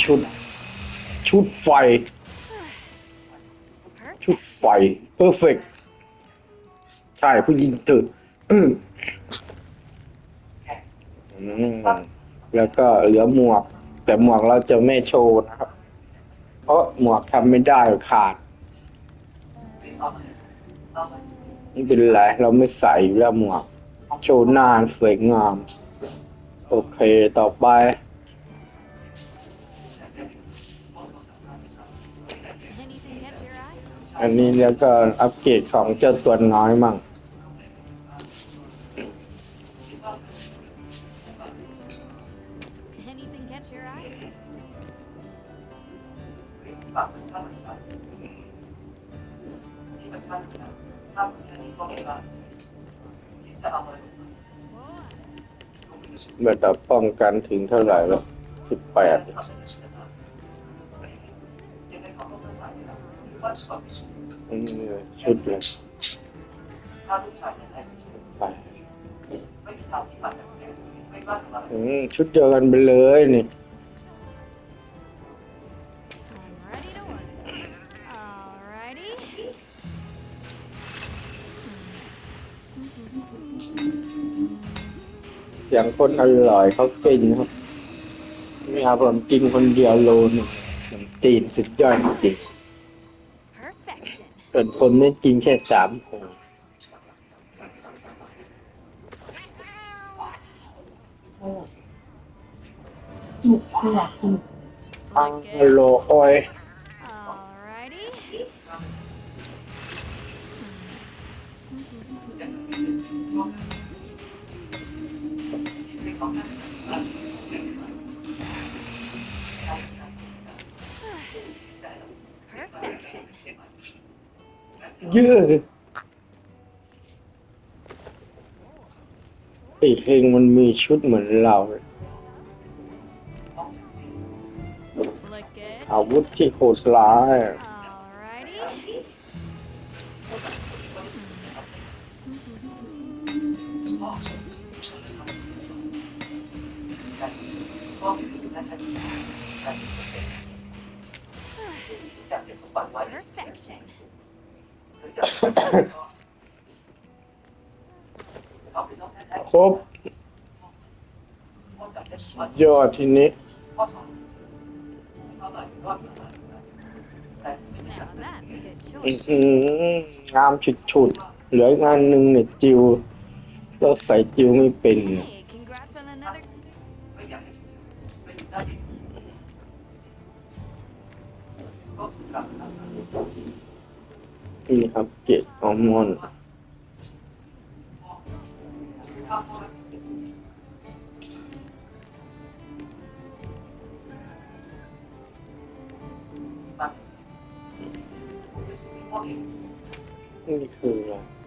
ชุด ชุดไฟ ชุดไฟเพอร์เฟกใช่ผู้หญิงตื่อืมอืมแล้วก็เหลือหมวก แต่หมวกเราจะไม่โชว์นะครับ เพราะหมวกทำไม่ได้ขาดไม่เป็นไรเราไม่ใส่แล้วหมวก โชว์หน้าสวยงาม โอเคต่อไป อันนี้แล้วก็อัปเกรดของเจ้าตัวน้อยมั่ง Anything catch your eye? เมื่อดับป้องกันถึงเท่าไหร่แล้วสิบแปด ชุดเลยไปอืมชุดเดียวกันไปเลยนี่ I'm ready to work. Alrighty. เสียงคนอร่อยเขากินครับไม่เอาผมกินคนเดียวโลนึงจีนสุดยอดจริง วนคนเล่นจริงแค่สามคนอังโลคอย Alrighty. เยอะไอ้เฮงมันมีชุดเหมือนเรา Look good. อาวุธที่โหดร้าย Alrighty. perfection. ครบสุดยอดทีนี้ Now that's a good อื้งามฉุดๆ เหลืองานหนึ่งเนี่ยจิวเราใส่จิวไม่เป็นเนี่ย นี่ครับ เกตออมอนด์นี่คืออะไร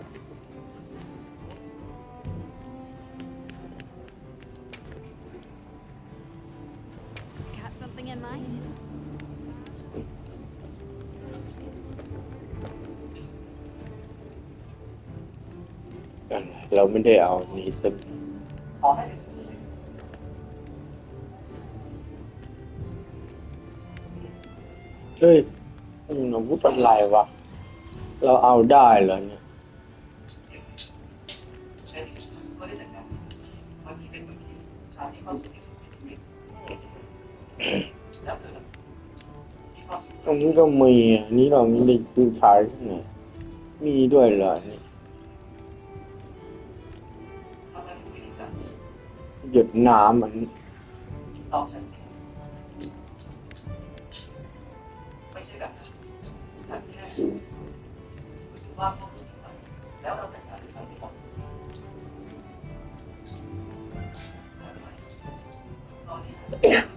ไรเราไม่ได้เอานี่สักเฮ้ยมันอาวุธอะไรวะ เราเอาได้เหรอเนี่ยตรงนี้ก็มีอันนี้เราม่ได้ดูใช้ที่ไหนมีด้วยเหรอนี่ หยดน้ำมันตอบฉันสิไม่ใช่แบบนั้นฉันแค่รู้สึกว่าพวกนี้ทำไมแล้วเราแต่งงานหรือไม่ที่บอกตอนนี้ฉัน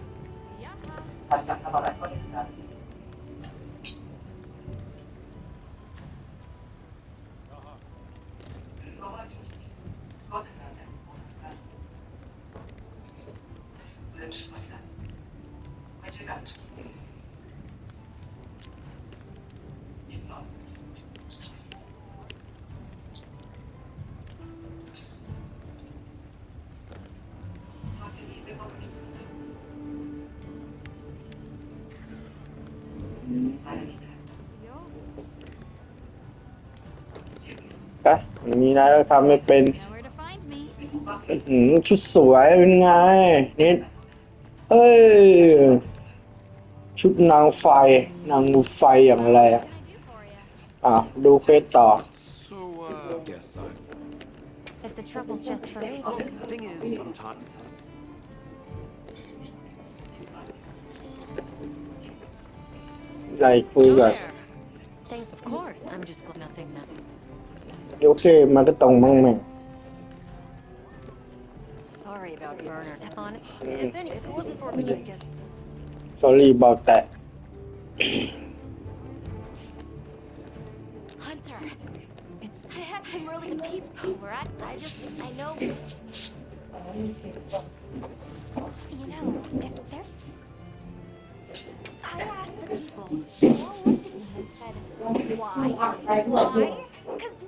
ะอย่างนี้นะเราทำไม่เป็น Know where to find me. อื้อหือชุดสวยเป็นไงนิดเฮ้ย ชุดนางไฟ นางไฟอย่างไร What อะ can I do for you? อะดูเฟซต่อ So, uh, guess I. If the trouble's just for me. Oh, thing is, sometimes. ใจคุยกัน Thanks, of course. I'm just glad nothing that. โอเคมันก็ตรงมั่งแม่ง Sorry about Werner. On it. If any, if it wasn't for which I guess. sorry บอกแต่ Hunter, it's. I'm really the people. We're at. I just. I know. You know, if they're. I asked the people. They all looked at me and said, Why? Why? Because we like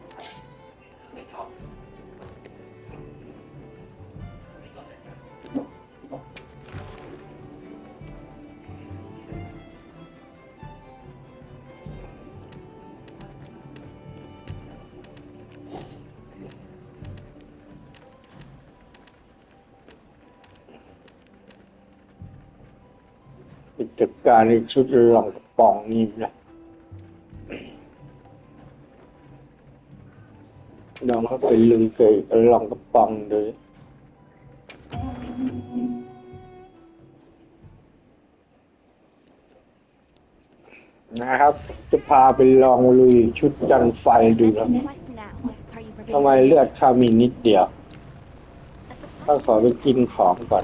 การในชุดลองกระป๋องนี่นะลองเข้าไปลุยเกยลองกระป๋องเลยนะครับ จะพาไปลองลุยชุดจันไฟดูนะทำไมเลือดข้ามีนิดเดียวข้าขอไปกินของก่อน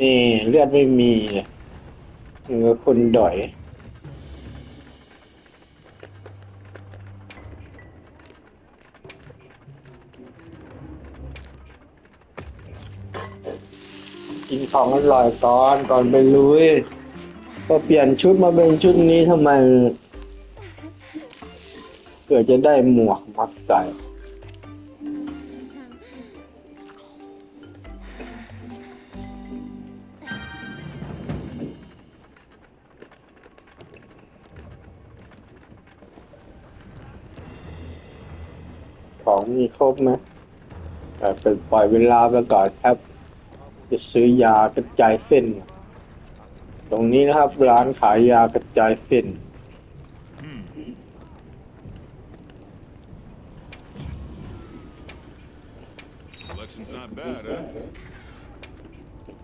นี่เลือดไม่มีเลยเหมือคนด่อย กินของอร่อยก่อนก่อนไปลุยพอเปลี่ยนชุดมาเป็นชุดนี้ทำไมเผื่อจะได้หมวกมาใส่ ครบไหมแต่เป็นปล่อยเวลาไปก่อนครับ จะซื้อยากระจายเส้น ตรงนี้นะครับ ร้านขายยากระจายเส้น Selection's not bad, huh?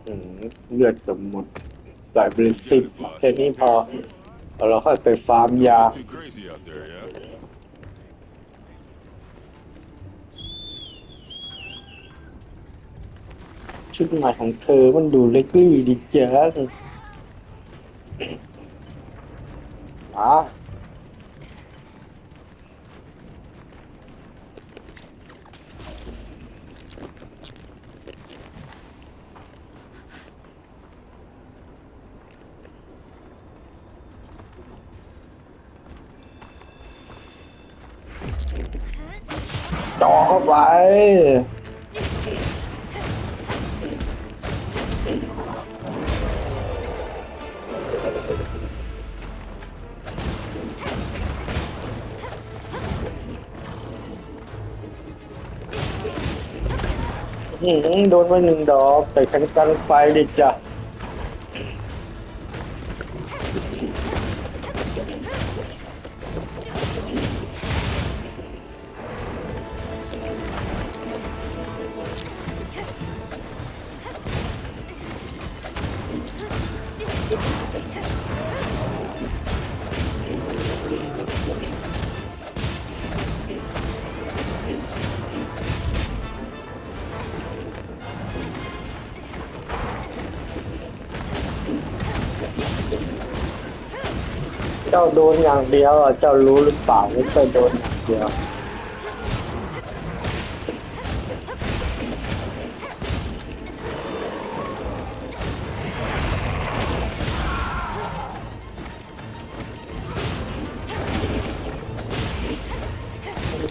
อืมเลือดกับหมด ใส่ไปเลยสิบแค่นี้พอแล้วเราค่อยไปฟาร์มยา ชุดใหม่ของเธอมันดูเล็กลี่ดีจังอะจ่อเข้าไป โดนไปหนึ่งดอก แต่คันกันไฟดิจ้ะ จ้าโดนอย่างเดียวอะเจ้ารู้หรือเปล่าว่าเจ้าโดนอย่างเดียว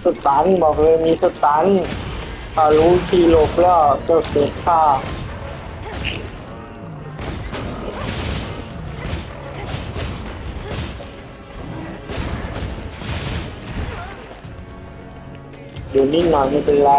สตันบอกเลยมีสตันถ้ารู้ทีหลบแล้วเจ้าเสียค่า อยู่นิ่งหน่อยไม่เป็นไร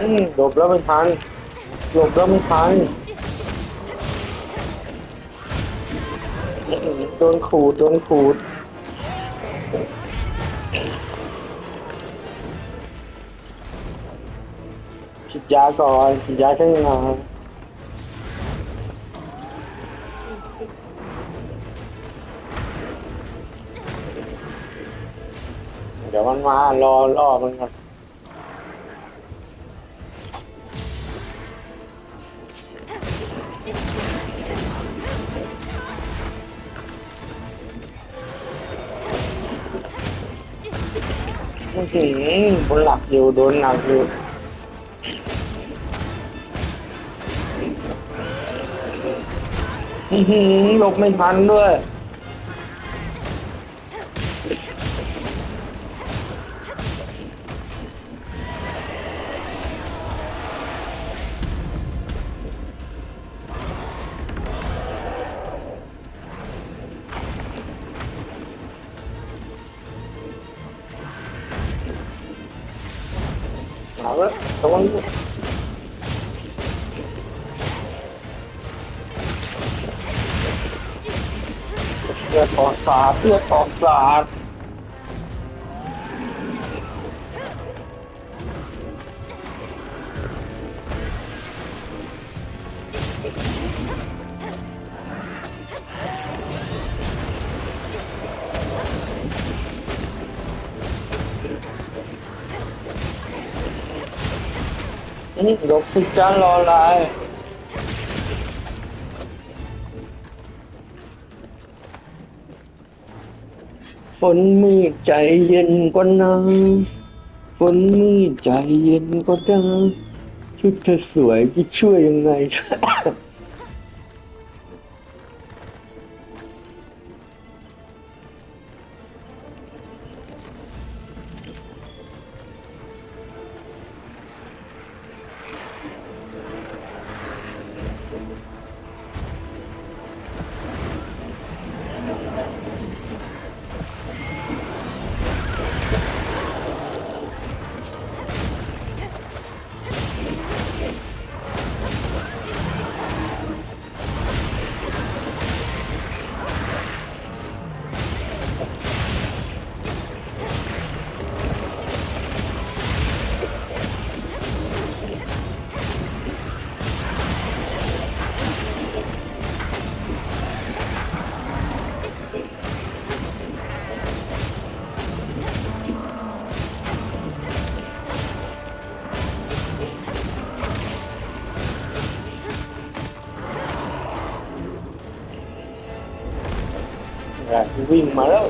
อืมหลบแล้วไม่ทันหลบแล้วไม่ทัน โดนขูด โดนขูด ฉีดยาก่อนฉีดยาข้างในเดี๋ยวมันมา รอรอมันก่อน อื้อหือบนหลักอยู่โดนหนักอยู่อื้อหือหลบไม่ทันด้วย เอาละระ วังด้วยเลือกสาดเลือดออกาดนี่ลบสิจารออะไรฝนมืดใจเย็นกว่าน้ำฝนมืดใจเย็นกว่าน้ำชุดเธอสวยจะช่วยยังไง วิ่งมาแล้ว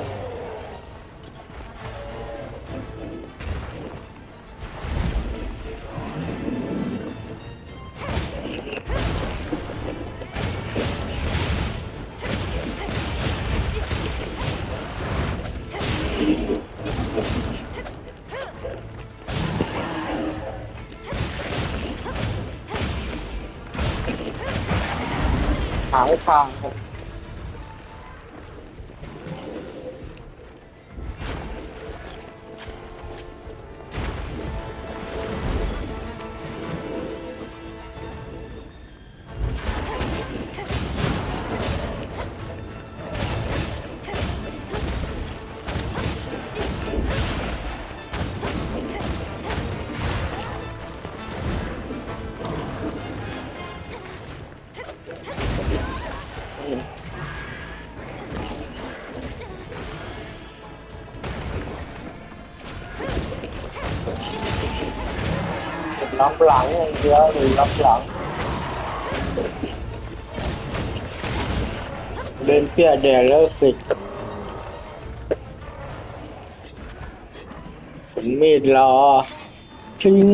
หางทางครับ รับหลังอย่างเดียวหรือรับหลัง เดินเปียแดดแล้วสิฝนมีดรอพลิง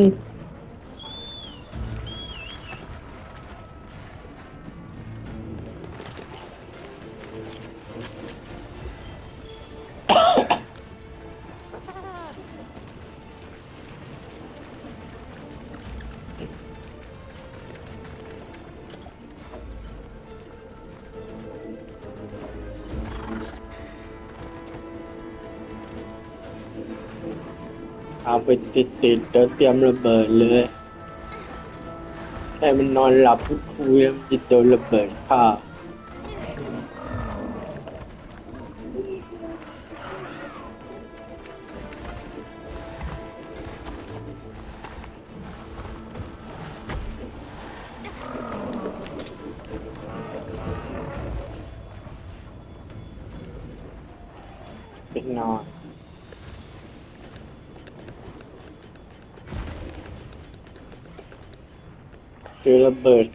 เอาไปติดติดเดี๋ยวเตรียมระเบิดเลยแค่มันนอนหลับพุคุยมันจะโดนระเบิดฆ่า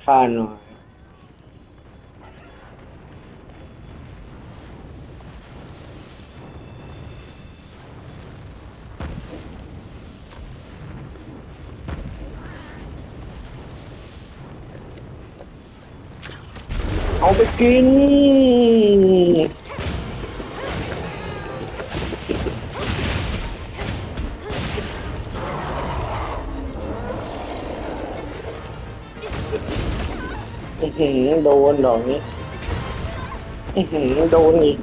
ระเบิดฆ่าหน่อย เอาไปกิน โดนดอกนี้ อืโดนอีก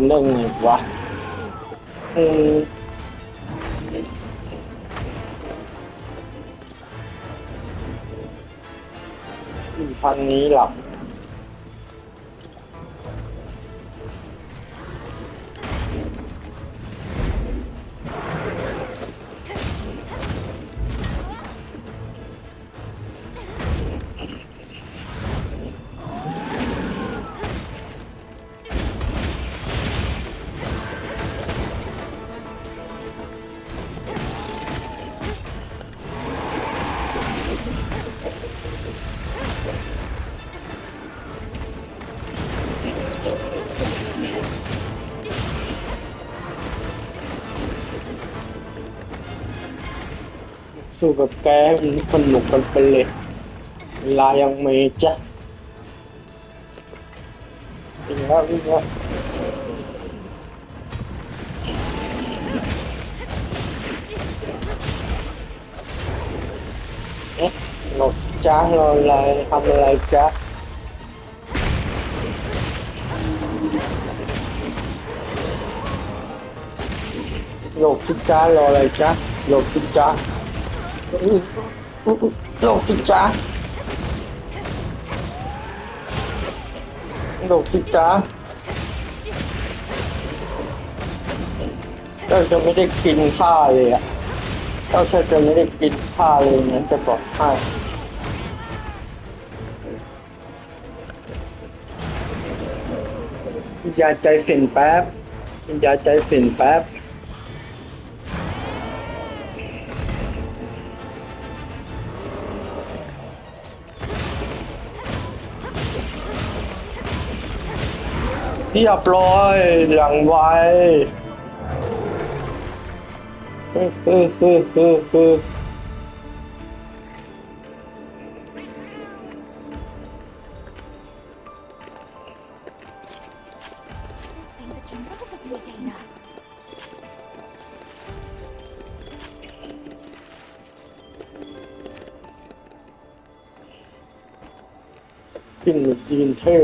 นเรื่องไงวะเออฟังนี้หลับ สู้กับแกมันสนุกกันไปเลยเวลายังไม่จ้ะวิ่งแล้ววิ่งแล้วเอ๊ะหลบสิจ้ารออะไรทำอะไรจ๊ะหลบสิจ้ารออะไรจ๊ะหลบสิจ้า หลบสิจ้าหลบสิจ้าเจ้าจะไม่ได้กินข้าเลยอะเจ้าจะไม่ได้กินข้าเลยนะจะบอกให้อย่าใจฝิ่นแป๊บอย่าใจฝิ่นแป๊บ เรียบร้อยหลังไวเฮ้ยเฮ้ยเฮ้ยเฮ้ยเฮ้ยขึ้นมาจีนเท่